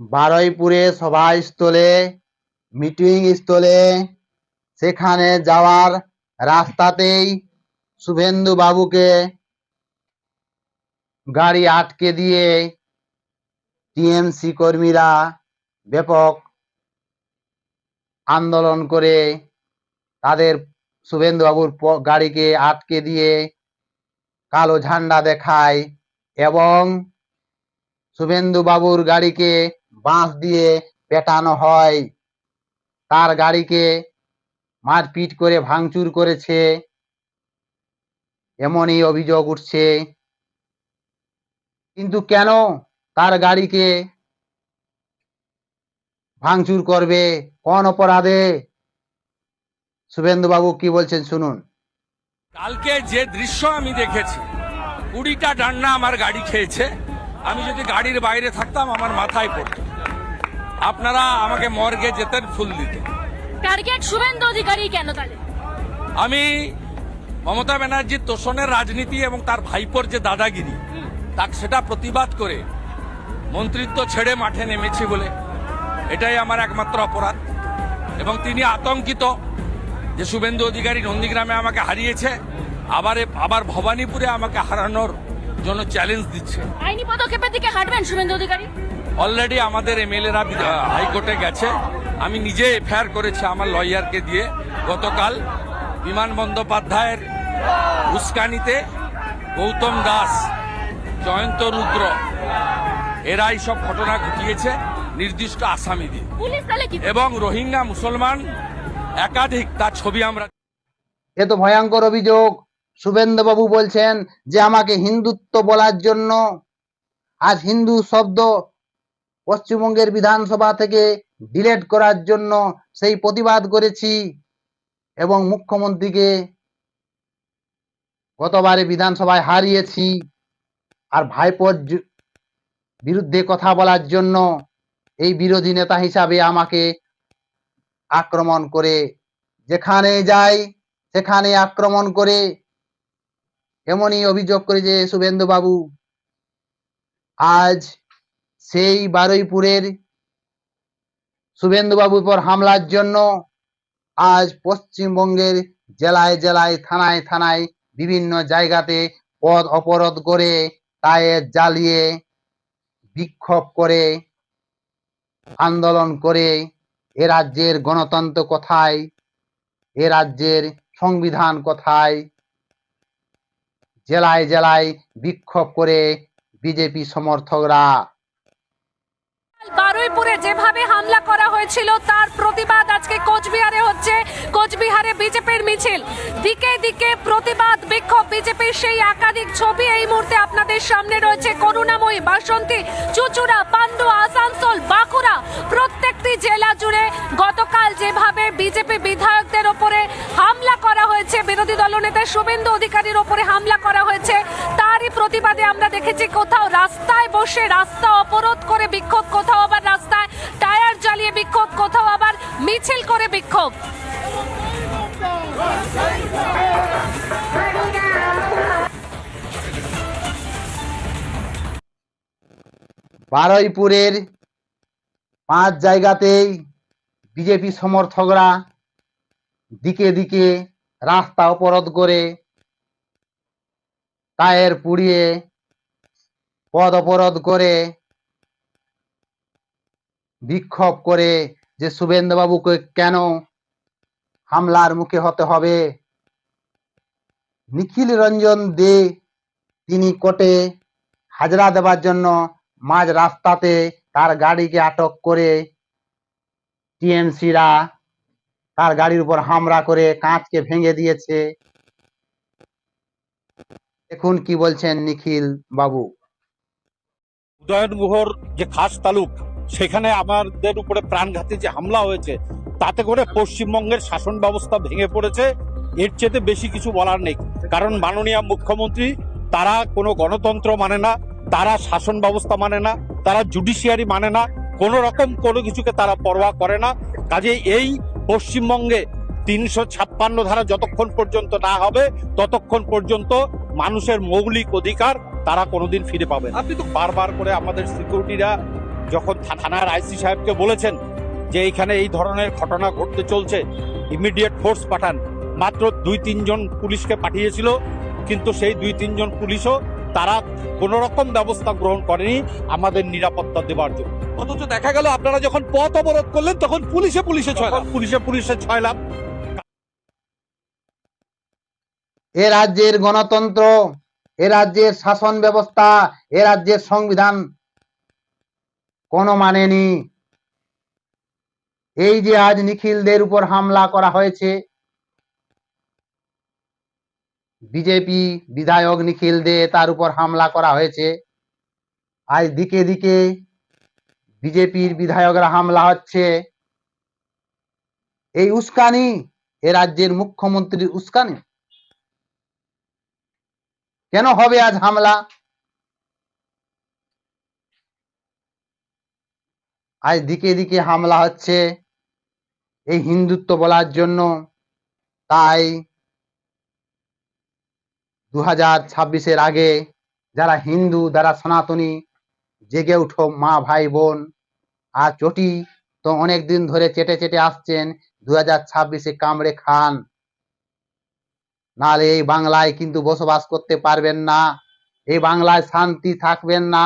বারুইপুরে সভাস্থলে meeting স্থলে, সেখানে যাওয়ার রাস্তাতেই শুভেন্দু বাবুকে গাড়ি আটকে দিয়ে টিএমসি কর্মীরা ব্যাপক আন্দোলন করে তাদের শুভেন্দু বাবুর গাড়িকে আটকে দিয়ে কালো ঝান্ডা দেখায় এবং শুভেন্দু বাবুর গাড়িকে বাঁশ দিয়ে পেটানো হয়। তার গাড়িকে মারপিট করে ভাঙচুর করেছে। এমনই অভিযোগ উঠছে। কিন্তু কেন তার গাড়িকে ভাঙচুর করবে? কোন অপরাধে? শুভেন্দু বাবু কি বলছেন শুনুন। কালকে যে দৃশ্য আমি দেখেছি, কুড়িটা ডান্না আমার গাড়ি খেয়েছে। আমি যদি গাড়ির বাইরে থাকতাম, আমার মাথায় পড়তো। আপনারা আমাকে মর্গে যেতেন ফুল দিতে টার্গেট শুভেন্দু অধিকারী কেন তাহলে? আমি মমতা ব্যানার্জির তোষণের রাজনীতি এবং তার ভাইপোর যে দাদাগিরি তা সেটা প্রতিবাদ করে মন্ত্রিত্ব ছেড়ে মাঠে নেমেছি বলে এটাই আমার একমাত্র অপরাধ। এবং তিনি আতঙ্কিত যে শুভেন্দু অধিকারী নন্দীগ্রামে আমাকে হারিয়েছে আবার আবার ভবানীপুরে আমাকে হারানোর জন্য চ্যালেঞ্জ দিচ্ছে। আইনি পদক্ষেপের দিকে হাঁটবেন শুভেন্দু অধিকারী? অলরেডি আমাদের এমএলএরা হাইকোর্টে গেছে। আমি নিজে এফআইআর করেছি আমার লয়ারকে দিয়ে। গতকাল বিমান বন্দ্যোপাধ্যায়ের উস্কানিতে গৌতম দাস জয়ন্ত রুদ্র এরা সব ঘটনা ঘটিয়েছে নির্দিষ্ট আসামি দিয়ে। এবং রোহিঙ্গা মুসলমান একাধিক তার ছবি আমরা এ তো ভয়ঙ্কর অভিযোগ। শুভেন্দু বাবু বলছেন যে আমাকে হিন্দুত্ব বলার জন্য আজ হিন্দু শব্দ পশ্চিমবঙ্গের বিধানসভা থেকে ডিলেট করার জন্য সেই প্রতিবাদ করেছি এবং মুখ্যমন্ত্রীকে গতবারে বিধানসভায় হারিয়েছি আর ভাইপোর বিরুদ্ধে কথা বলার জন্য এই বিরোধী নেতা হিসাবে আমাকে আক্রমণ করে যেখানে যাই, সেখানে আক্রমণ করে এমনই অভিযোগ করে যে শুভেন্দু বাবু আজ সেই বারুইপুরের শুভেন্দু বাবুর উপর হামলার জন্য আজ পশ্চিমবঙ্গের জেলায় জেলায়, থানায় থানায় বিভিন্ন জায়গাতে পথ অবরোধ করে টায়ার জ্বালিয়ে বিক্ষোভ করে, আন্দোলন করে এ রাজ্যের গণতন্ত্র কোথায়, এ রাজ্যের সংবিধান কোথায়, জেলায় জেলায় বিক্ষোভ করে বিজেপি সমর্থকরা বারুইপুরে যেভাবে হামলা করা হয়েছিল, তার প্রতিবাদ আজকে কোচবিহারে হচ্ছে। কোচবিহারে বিজেপির মিছিল। দিকে দিকে প্রতিবাদ, বিক্ষোভ, বিজেপির সেই একাধিক ছবি এই মুহূর্তে আপনাদের সামনে রয়েছে। করুণাময়ী বাসন্তী, চুচুড়া পান্ডু আসানসোল, বাঁকুড়া, প্রত্যেকটি জেলা জুড়ে গতকাল যেভাবে বিজেপি বিধায়কদের ওপরে হামলা করা হয়েছে, বিরোধী দলনেতা শুভেন্দু অধিকারীর ওপরে হামলা করা হয়েছে, তারই প্রতিবাদে আমরা দেখেছি কোথাও রাস্তায় বসে রাস্তা অবরোধ করে বিক্ষোভ, কোথাও আবার রাস্তায় টায়ার জ্বালিয়ে বিক্ষোভ, কোথাও আবার মিছিল করে বিক্ষোভ। বারুইপুরের পাঁচ জায়গাতেই বিজেপি সমর্থকরা দিকে দিকে রাস্তা অবরোধ করে টায়ার পুড়িয়ে পদ অবরোধ করে বিক্ষোভ করে যে শুভেন্দু বাবুকে কেন হামলার মুখে হতে হবে? নিখিল রঞ্জন দে তিনি কোর্টে হাজরা দেওয়ার জন্য মাঝ রাস্তাতে তার গাড়িকে আটক করে টিএমসিরা তার গাড়ির উপর হামলা করে কাঁচকে ভেঙে দিয়েছে। দেখুন কি বলছেন নিখিল বাবু। উদয়ন গুহর যে খাস তালুক সেখানে আমাদের উপরে প্রাণঘাতী যে হামলা হয়েছে, তাতে করে পশ্চিমবঙ্গের শাসন ব্যবস্থা ভেঙে পড়েছে। এর চেয়ে বেশি কিছু বলার নেই। কারণ মাননীয় মুখ্যমন্ত্রী, তারা কোনো গণতন্ত্র মানে না, তারা শাসন ব্যবস্থা মানে না, তারা জুডিশিয়ারি মানে না, কোনো রকম কোনো কিছুকে তারা পরোয়া করে না। কাজে এই পশ্চিমবঙ্গে তিনশো ছাপ্পান্ন ধারা যতক্ষণ পর্যন্ত না হবে, ততক্ষণ পর্যন্ত মানুষের মৌলিক অধিকার তারা কোনোদিন ফিরে পাবে। আপনি তো বারবার করে আমাদের সিকিউরিটিরা যখন থা- থানার আইসি সাহেবকে বলেছেন যে এইখানে এই ধরনের ঘটনা ঘটতে চলছে ইমিডিয়েট ফোর্স পাঠান। মাত্র দুই তিনজন পুলিশকে পাঠিয়েছিল কিন্তু সেই দুই তিনজন পুলিশও তারা কোনো রকম ব্যবস্থা গ্রহণ করেনি আমাদের নিরাপত্তা দেওয়ার জন্য। অথচ দেখা গেল আপনারা যখন পথ অবরোধ করলেন তখন পুলিশে পুলিশে ছয় পুলিশে পুলিশে ছয় লাভ এ রাজ্যের গণতন্ত্র এ রাজ্যের শাসন ব্যবস্থা এ রাজ্যের সংবিধান কোনো মানেনি এই যে আজ নিখিলদের উপর হামলা করা হয়েছে, বিজেপি বিধায়ক নিখিল দে তার উপর হামলা করা হয়েছে। আজ দিকে দিকে বিজেপির বিধায়করা হামলা হচ্ছে। এই উস্কানি, এ রাজ্যের মুখ্যমন্ত্রীর উস্কানি। কেন হবে আজ হামলা? আজ দিকে দিকে হামলা হচ্ছে এই হিন্দুত্ব বলার জন্য। তাই দু হাজার ছাব্বিশের আগে যারা হিন্দু, যারা সনাতনী, জেগে উঠো মা, ভাই, বোন। আর চটি তো অনেক দিন ধরে চেটে চেটে আসছেন দু হাজার ছাব্বিশে কামড়ে খান। নাহলে এই বাংলায় কিন্তু বসবাস করতে পারবেন না। এই বাংলায় শান্তি থাকবেন না।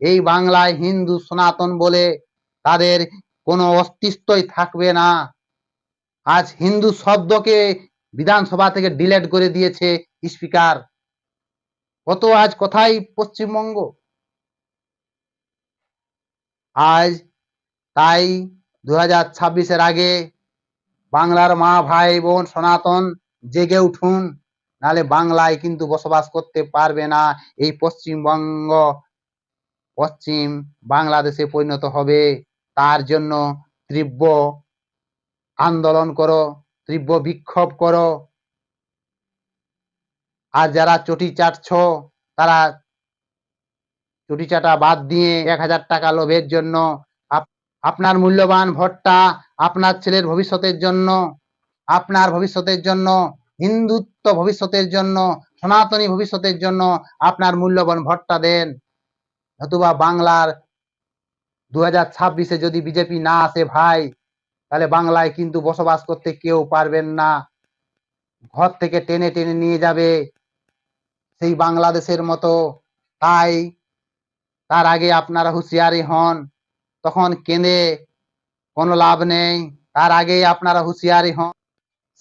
এই বাংলায় হিন্দু সনাতন বলে তাদের কোনো অস্তিত্বই থাকবে না। আজ হিন্দু শব্দকে বিধানসভা থেকে ডিলেট করে দিয়েছে স্পিকার কত আজ কোথায় পশ্চিমবঙ্গ। আজ তাই দু হাজার ছাব্বিশের আগে বাংলার মা, ভাই, বোন, সনাতন জেগে উঠুন, নাহলে বাংলায় কিন্তু বসবাস করতে পারবে না। এই পশ্চিমবঙ্গ, পশ্চিম বাংলাদেশে পরিণত হবে। তার জন্য তীব্র আন্দোলন করো, তীব্র বিক্ষোভ করো। আর যারা চটি চাটছ, তারা চটি চাটা বাদ দিয়ে এক হাজার টাকা লোভের জন্য আপনার মূল্যবান ভোটটা আপনার ছেলের ভবিষ্যতের জন্য, আপনার ভবিষ্যতের জন্য, হিন্দুত্ব ভবিষ্যতের জন্য, সনাতনী ভবিষ্যতের জন্য আপনার মূল্যবান ভোটটা দেন। নতুবা বাংলার দু হাজার ছাব্বিশে যদি বিজেপি না আসে ভাই, তাহলে বাংলায় কিন্তু বসবাস করতে কেউ পারবেন না। ঘর থেকে টেনে টেনে নিয়ে যাবে সেই বাংলাদেশের মতো। তাই তার আগে আপনারা হুঁশিয়ারি হন, তখন কেঁদে কোনো লাভ নেই। তার আগেই আপনারা হুঁশিয়ারি হন,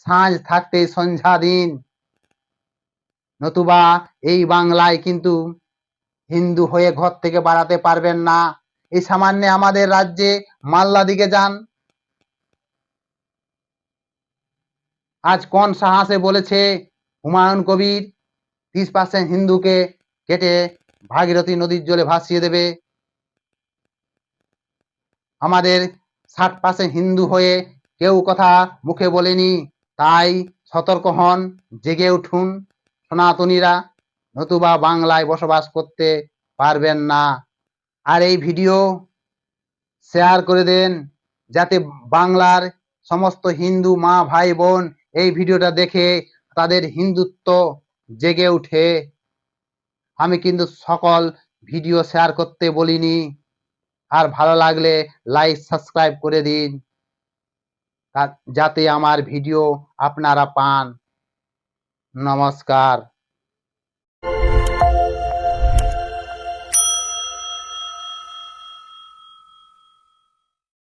সাঁঝ থাকতে সন্ধ্যা দিন। নতুবা এই বাংলায় কিন্তু হিন্দু হয়ে ঘর থেকে বাড়াতে পারবেন না। এই সামান্য আমাদের রাজ্যে মালদা দিকে যান। আজ কোন সাহসে বলেছে হুমায়ুন কবির? তিরিশ পার্সেন্ট হিন্দুকে কেটে ভাগীরথী নদীর জলে ভাসিয়ে দেবে। আমাদের ষাট পার্সেন্ট হিন্দু হয়ে কেউ কথা মুখে বলেনি, তাই সতর্ক হন, জেগে উঠুন। সনাতনীরা নতুবা বাংলায় বসবাস করতে পারবেন না। আর এই ভিডিও শেয়ার করে দেন যাতে বাংলার সমস্ত হিন্দু মা, ভাই, বোন এই ভিডিওটা দেখে তাদের হিন্দুত্ব জেগে উঠে আমি কিন্তু সকল ভিডিও শেয়ার করতে বলিনি। আর ভালো লাগলে লাইক সাবস্ক্রাইব করে দিন। যাতে আমার ভিডিও আপনারা পান। নমস্কার।